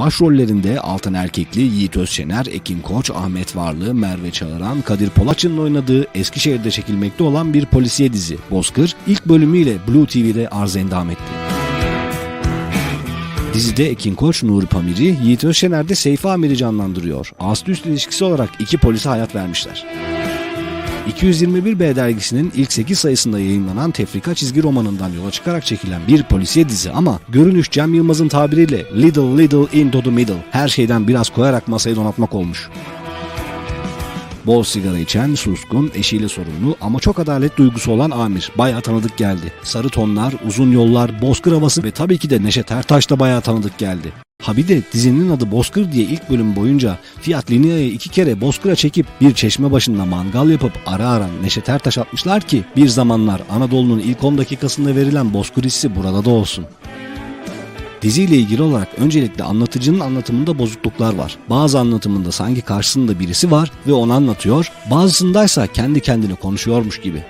Başrollerinde Altan Erkekli, Yiğit Özşener, Ekin Koç, Ahmet Varlı, Merve Çağıran, Kadir Polatçı'nın oynadığı Eskişehir'de çekilmekte olan bir polisiye dizi Bozkır ilk bölümüyle Blue TV'de arz endam etti. Dizide Ekin Koç, Nuri Pamir'i, Yiğit Özşener de Seyfi Amir'i canlandırıyor. Aslı üst ilişkisi olarak iki polise hayat vermişler. 221B dergisinin ilk 8 sayısında yayınlanan tefrika çizgi romanından yola çıkarak çekilen bir polisiye dizi ama görünüş Cem Yılmaz'ın tabiriyle little little into the middle her şeyden biraz koyarak masayı donatmak olmuş. Bol sigara içen, suskun, eşiyle sorumlu ama çok adalet duygusu olan Amir. Bayağı tanıdık geldi. Sarı tonlar, uzun yollar, bozkır havası ve tabii ki de Neşet Ertaş da bayağı tanıdık geldi. Ha bir de dizinin adı Bozkır diye ilk bölüm boyunca Fiat Linea'yı iki kere Bozkır'a çekip bir çeşme başında mangal yapıp ara ara Neşet Ertaş atmışlar ki bir zamanlar Anadolu'nun ilk 10 dakikasında verilen Bozkır hissi burada da olsun. Diziyle ilgili olarak öncelikle anlatıcının anlatımında bozukluklar var. Bazı anlatımında sanki karşısında birisi var ve onu anlatıyor, bazısındaysa kendi kendine konuşuyormuş gibi.